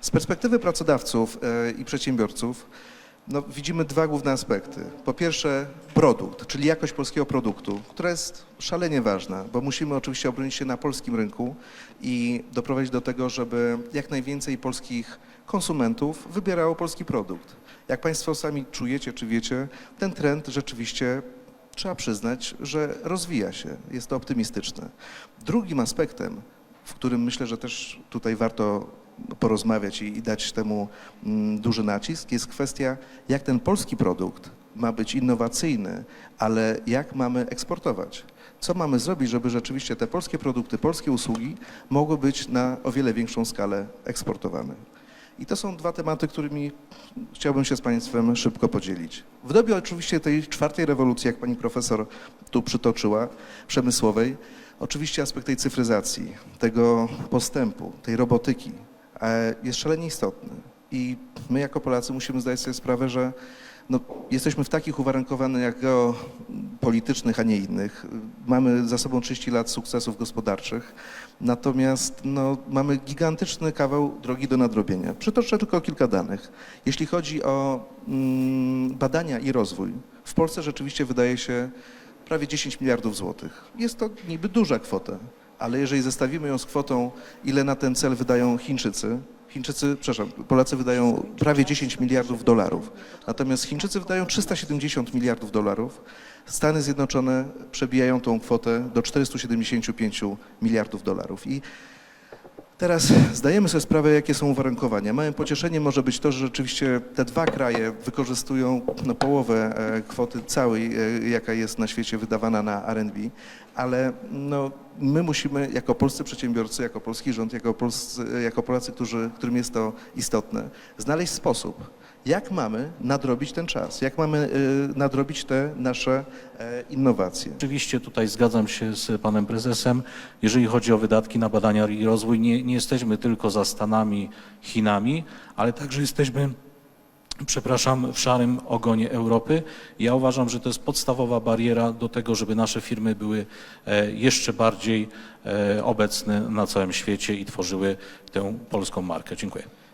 Z perspektywy pracodawców e, i przedsiębiorców no, widzimy dwa główne aspekty. Po pierwsze produkt, czyli jakość polskiego produktu, która jest szalenie ważna, bo musimy oczywiście obronić się na polskim rynku i doprowadzić do tego, żeby jak najwięcej polskich konsumentów wybierało polski produkt. Jak Państwo sami czujecie czy wiecie, ten trend rzeczywiście trzeba przyznać, że rozwija się. Jest to optymistyczne. Drugim aspektem, w którym myślę, że też tutaj warto porozmawiać i, i dać temu mm, duży nacisk, jest kwestia, jak ten polski produkt ma być innowacyjny, ale jak mamy eksportować. Co mamy zrobić, żeby rzeczywiście te polskie produkty, polskie usługi mogły być na o wiele większą skalę eksportowane. I to są dwa tematy, którymi chciałbym się z Państwem szybko podzielić. W dobie oczywiście tej czwartej rewolucji, jak Pani Profesor tu przytoczyła, przemysłowej, oczywiście aspekt tej cyfryzacji, tego postępu, tej robotyki jest szalenie istotny. I my jako Polacy musimy zdać sobie sprawę, że no, jesteśmy w takich uwarunkowaniach geopolitycznych, a nie innych. Mamy za sobą 30 lat sukcesów gospodarczych, natomiast no, mamy gigantyczny kawał drogi do nadrobienia. Przytoczę tylko kilka danych. Jeśli chodzi o mm, badania i rozwój, w Polsce rzeczywiście wydaje się prawie 10 miliardów złotych. Jest to niby duża kwota, ale jeżeli zestawimy ją z kwotą, ile na ten cel wydają Chińczycy, Chińczycy, przepraszam, Polacy wydają prawie 10 miliardów dolarów, natomiast Chińczycy wydają 370 miliardów dolarów, Stany Zjednoczone przebijają tą kwotę do 475 miliardów dolarów. I Teraz zdajemy sobie sprawę, jakie są uwarunkowania. Małym pocieszeniem może być to, że rzeczywiście te dwa kraje wykorzystują no, połowę e, kwoty całej, e, jaka jest na świecie wydawana na R&B, ale no, my musimy jako polscy przedsiębiorcy, jako polski rząd, jako, polscy, jako Polacy, którzy, którym jest to istotne, znaleźć sposób, jak mamy nadrobić ten czas, jak mamy e, nadrobić te nasze e, innowacje. Oczywiście tutaj zgadzam się z panem prezesem. Jeżeli chodzi o wydatki na badania i rozwój, nie, nie jesteśmy tylko za Stanami, Chinami, ale także jesteśmy, przepraszam, w szarym ogonie Europy. Ja uważam, że to jest podstawowa bariera do tego, żeby nasze firmy były e, jeszcze bardziej e, obecne na całym świecie i tworzyły tę polską markę. Dziękuję.